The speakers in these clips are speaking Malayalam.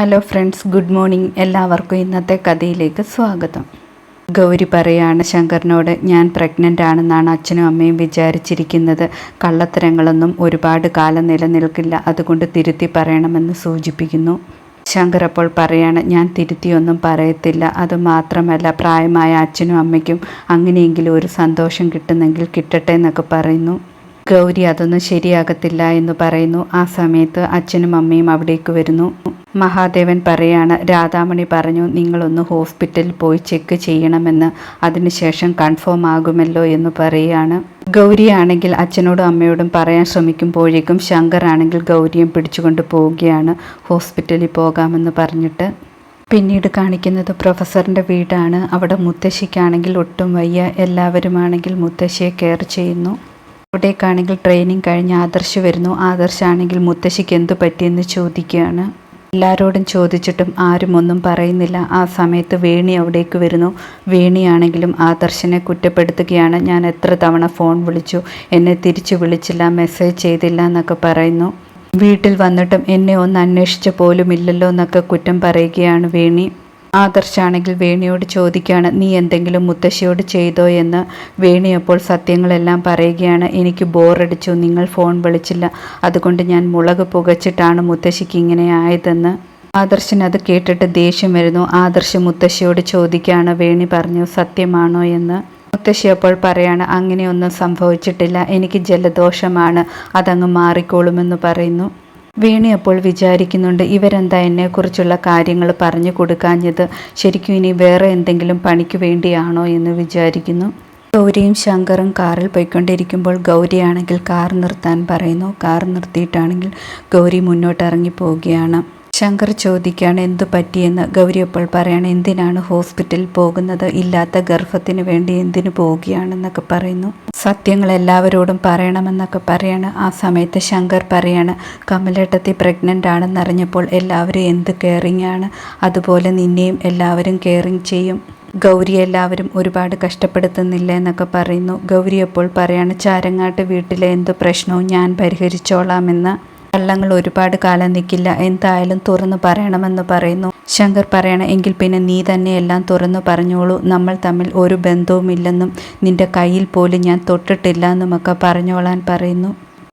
ഹലോ ഫ്രണ്ട്സ് ഗുഡ് മോർണിംഗ് എല്ലാവർക്കും ഇന്നത്തെ കഥയിലേക്ക് സ്വാഗതം. ഗൗരി പറയാണ് ശങ്കറിനോട് ഞാൻ പ്രഗ്നന്റ് ആണെന്നാണ് അച്ഛനും അമ്മയും വിചാരിച്ചിരിക്കുന്നത്. കള്ളത്തരങ്ങളൊന്നും ഒരുപാട് കാലം നിലനിൽക്കില്ല. അതുകൊണ്ട് തിരുത്തി പറയണമെന്ന് സൂചിപ്പിക്കുന്നു. ശങ്കർ അപ്പോൾ പറയാണ് ഞാൻ തിരുത്തിയൊന്നും പറയത്തില്ല. അതുമാത്രമല്ല പ്രായമായ അച്ഛനും അമ്മയ്ക്കും അങ്ങനെയെങ്കിലും ഒരു സന്തോഷം കിട്ടുന്നെങ്കിൽ കിട്ടട്ടെ എന്നൊക്കെ പറയുന്നു. ഗൗരി അതൊന്നും ശരിയാകത്തില്ല എന്ന് പറയുന്നു. ആ സമയത്ത് അച്ഛനും അമ്മയും അവിടേക്ക് വരുന്നു. മഹാദേവൻ പറയാണ് രാധാമണി പറഞ്ഞു നിങ്ങളൊന്ന് ഹോസ്പിറ്റലിൽ പോയി ചെക്ക് ചെയ്യണമെന്ന്. അതിനുശേഷം കൺഫേം ആകുമല്ലോ എന്ന് പറയുകയാണ് ഗൗരിയാണെങ്കിൽ അച്ഛനോടും അമ്മയോടും പറയാൻ ശ്രമിക്കുമ്പോഴേക്കും ശങ്കർ ആണെങ്കിൽ ഗൗരിയും പിടിച്ചുകൊണ്ട് പോവുകയാണ് ഹോസ്പിറ്റലിൽ പോകാമെന്ന് പറഞ്ഞിട്ട്. പിന്നീട് കാണിക്കുന്നത് പ്രൊഫസറിന്റെ വീടാണ്. അവിടെ മുത്തശ്ശിക്കാണെങ്കിൽ ഒട്ടും വയ്യ. എല്ലാവരുമാണെങ്കിൽ മുത്തശ്ശിയെ കെയർ ചെയ്യുന്നു. അവിടേക്കാണെങ്കിൽ ട്രെയിനിങ് കഴിഞ്ഞ് ആദർശ് വരുന്നു. ആദർശാണെങ്കിൽ മുത്തശ്ശിക്ക് എന്തു പറ്റിയെന്ന് ചോദിക്കുകയാണ്. എല്ലാവരോടും ചോദിച്ചിട്ടും ആരും ഒന്നും പറയുന്നില്ല. ആ സമയത്ത് വേണി അവിടേക്ക് വരുന്നു. വേണിയാണെങ്കിലും ആദർശനെ കുറ്റപ്പെടുത്തുകയാണ്. ഞാൻ എത്ര തവണ ഫോൺ വിളിച്ചു. എന്നെ തിരിച്ചു വിളിച്ചില്ല. മെസ്സേജ് ചെയ്തില്ല എന്നൊക്കെ പറയുന്നു. വീട്ടിൽ വന്നിട്ടും എന്നെ ഒന്ന് അന്വേഷിച്ച പോലും ഇല്ലല്ലോ എന്നൊക്കെ കുറ്റം പറയുകയാണ് വേണി. ആദർശാണെങ്കിൽ വേണിയോട് ചോദിക്കുകയാണ് നീ എന്തെങ്കിലും മുത്തശ്ശിയോട് ചെയ്തോ എന്ന്? വേണി അപ്പോൾ സത്യങ്ങളെല്ലാം പറയുകയാണ് എനിക്ക് ബോറടിച്ചു നിങ്ങൾ ഫോൺ വിളിച്ചില്ല അതുകൊണ്ട് ഞാൻ മുളക് പുകച്ചിട്ടാണ് മുത്തശ്ശിക്ക് ഇങ്ങനെ ആയതെന്ന്. ആദർശൻ അത് കേട്ടിട്ട് ദേഷ്യം വരുന്നു ആദർശ് മുത്തശ്ശിയോട് ചോദിക്കുകയാണ് വേണി പറഞ്ഞു സത്യമാണോ എന്ന്? മുത്തശ്ശി അപ്പോൾ പറയാണ് അങ്ങനെയൊന്നും സംഭവിച്ചിട്ടില്ല എനിക്ക് ജലദോഷമാണ് അതങ്ങ് മാറിക്കോളുമെന്ന് പറയുന്നു. വേണി അപ്പോൾ വിചാരിക്കുന്നുണ്ട് ഇവരെന്താ എന്നെക്കുറിച്ചുള്ള കാര്യങ്ങൾ പറഞ്ഞു കൊടുക്കാഞ്ഞത്? ശരിക്കും ഇനി വേറെ എന്തെങ്കിലും പണിക്ക് വേണ്ടിയാണോ? എന്ന് വിചാരിക്കുന്നു. ഗൗരിയും ശങ്കറും കാറിൽ പോയിക്കൊണ്ടിരിക്കുമ്പോൾ ഗൗരിയാണെങ്കിൽ കാർ നിർത്താൻ പറയുന്നു. കാർ നിർത്തിയിട്ടാണെങ്കിൽ ഗൗരി മുന്നോട്ട് ഇറങ്ങി പോവുകയാണ്. ശങ്കർ ചോദിക്കുകയാണ് എന്തു പറ്റിയെന്ന് ഗൗരി അപ്പോൾ പറയാണ് എന്തിനാണ് ഹോസ്പിറ്റലിൽ പോകുന്നത്? ഇല്ലാത്ത ഗർഭത്തിന് വേണ്ടി എന്തിനു പോവുകയാണെന്നൊക്കെ പറയുന്നു. സത്യങ്ങൾ എല്ലാവരോടും പറയണമെന്നൊക്കെ പറയാണ്. ആ സമയത്ത് ശങ്കർ പറയാണ് കമലേട്ടത്തി പ്രഗ്നന്റ് ആണെന്നറിഞ്ഞപ്പോൾ എല്ലാവരും എന്ത് കെയറിങ് ആണ്? അതുപോലെ നിന്നെയും എല്ലാവരും കെയറിങ് ചെയ്യും. ഗൗരി എല്ലാവരും ഒരുപാട് കഷ്ടപ്പെടുത്തുന്നില്ല എന്നൊക്കെ പറയുന്നു. ഗൗരി അപ്പോൾ പറയാണ് ചാരങ്ങാട്ട് വീട്ടിലെ എന്ത് പ്രശ്നവും ഞാൻ പരിഹരിച്ചോളാമെന്ന് കള്ളങ്ങൾ ഒരുപാട് കാലം നിൽക്കില്ല എന്തായാലും തുറന്നു പറയണമെന്ന് പറയുന്നു. ശങ്കർ പറയണം എങ്കിൽ പിന്നെ നീ തന്നെ എല്ലാം തുറന്നു പറഞ്ഞോളൂ. നമ്മൾ തമ്മിൽ ഒരു ബന്ധവുമില്ലെന്നും നിന്റെ കയ്യിൽ പോലും ഞാൻ തൊട്ടിട്ടില്ല എന്നുമൊക്കെ പറഞ്ഞോളാൻ പറയുന്നു.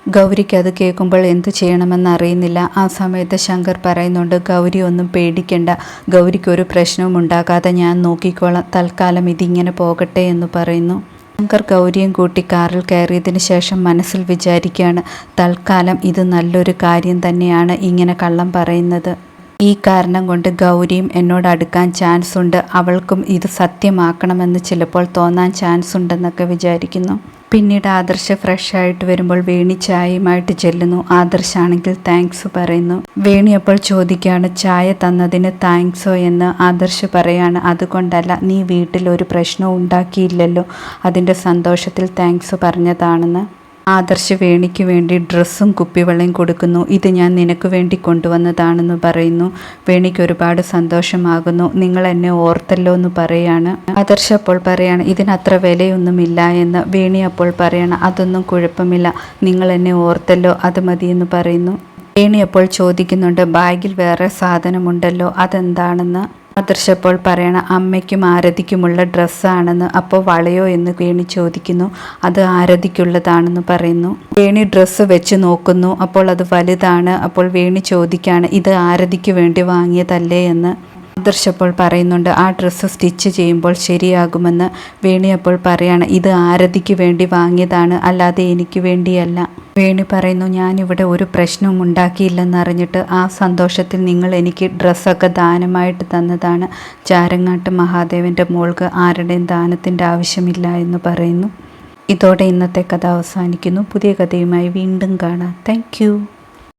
ഗൗരിക്ക് അത് കേൾക്കുമ്പോൾ എന്തു ചെയ്യണമെന്ന് അറിയുന്നില്ല. ആ സമയത്ത് ശങ്കർ പറയുന്നുണ്ട് ഗൗരി ഒന്നും പേടിക്കണ്ട. ഗൗരിക്കൊരു പ്രശ്നവും ഉണ്ടാകാതെ ഞാൻ നോക്കിക്കോളാം. തൽക്കാലം ഇതിങ്ങനെ പോകട്ടെ എന്ന് പറയുന്നു. ശങ്കർ ഗൗരിയും കൂട്ടി കാറിൽ കയറിയതിനു ശേഷം മനസ്സിൽ വിചാരിക്കുകയാണ് തൽക്കാലം ഇത് നല്ലൊരു കാര്യം തന്നെയാണ് ഇങ്ങനെ കള്ളം പറയുന്നത്. ഈ കാരണം കൊണ്ട് ഗൗരിയും എന്നോട് അടുക്കാൻ ചാൻസ് ഉണ്ട് അവൾക്കും ഇത് സത്യമാക്കണമെന്ന് ചിലപ്പോൾ തോന്നാൻ ചാൻസ് ഉണ്ടെന്നൊക്കെ വിചാരിക്കുന്നു. പിന്നീട് ആദർശ ഫ്രഷ് ആയിട്ട് വരുമ്പോൾ വേണി ചായയുമായിട്ട് ചെല്ലുന്നു. ആദർശാണെങ്കിൽ താങ്ക്സ് പറയുന്നു. വേണി അപ്പോൾ ചോദിക്കുകയാണ് ചായ തന്നതിന് താങ്ക്സോ എന്ന്? ആദർശ് പറയാണ് അതുകൊണ്ടല്ല നീ വീട്ടിൽ ഒരു പ്രശ്നവും ഉണ്ടാക്കിയില്ലല്ലോ. അതിന്റെ സന്തോഷത്തിൽ താങ്ക്സ് പറഞ്ഞതാണെന്ന്. ആദർശ് വേണിക്ക് വേണ്ടി ഡ്രസ്സും കുപ്പിവെള്ളയും കൊടുക്കുന്നു. ഇത് ഞാൻ നിനക്ക് വേണ്ടി കൊണ്ടുവന്നതാണെന്ന് പറയുന്നു. വേണിക്ക് ഒരുപാട് സന്തോഷമാകുന്നു. നിങ്ങൾ എന്നെ ഓർത്തല്ലോ എന്ന് പറയാണ്. ആദർശ് അപ്പോൾ പറയാണ് ഇതിനത്ര വിലയൊന്നുമില്ല എന്ന് വേണി അപ്പോൾ പറയണം അതൊന്നും കുഴപ്പമില്ല. നിങ്ങൾ എന്നെ ഓർത്തല്ലോ അത് മതിയെന്ന് പറയുന്നു. വേണി അപ്പോൾ ചോദിക്കുന്നുണ്ട് ബാഗിൽ വേറെ സാധനമുണ്ടല്ലോ അതെന്താണെന്ന്? ആദർശ് പറയണ അമ്മയ്ക്കും ആരതിക്കുമുള്ള ഡ്രസ്സാണെന്ന് അപ്പോൾ വളയോ എന്ന് വേണി ചോദിക്കുന്നു. അത് ആരതിക്കുള്ളതാണെന്ന് പറയുന്നു. വേണി ഡ്രസ്സ് വെച്ച് നോക്കുന്നു. അപ്പോൾ അത് വലുതാണ്. അപ്പോൾ വേണി ചോദിക്കുകയാണ് ഇത് ആരതിക്ക് വേണ്ടി വാങ്ങിയതല്ലേ? എന്ന്. ആദർശ് അപ്പോൾ പറയുന്നുണ്ട് ആ ഡ്രസ്സ് സ്റ്റിച്ച് ചെയ്യുമ്പോൾ ശരിയാകുമെന്ന് വേണി അപ്പോൾ പറയാണ്. ഇത് ആരതിക്ക് വേണ്ടി വാങ്ങിയതാണ് അല്ലാതെ എനിക്ക് വേണ്ടിയല്ല. വേണി പറയുന്നു ഞാനിവിടെ ഒരു പ്രശ്നവും ഉണ്ടാക്കിയില്ലെന്നറിഞ്ഞിട്ട് ആ സന്തോഷത്തിൽ നിങ്ങൾ എനിക്ക് ഡ്രസ്സൊക്കെ ദാനമായിട്ട് തന്നതാണ്. ചാരങ്ങാട്ട് മഹാദേവന്റെ മോൾക്ക് ആരുടെയും ദാനത്തിന്റെ ആവശ്യമില്ല എന്ന് പറയുന്നു. ഇതോടെ ഇന്നത്തെ കഥ അവസാനിക്കുന്നു. പുതിയ കഥയുമായി വീണ്ടും കാണാം. താങ്ക്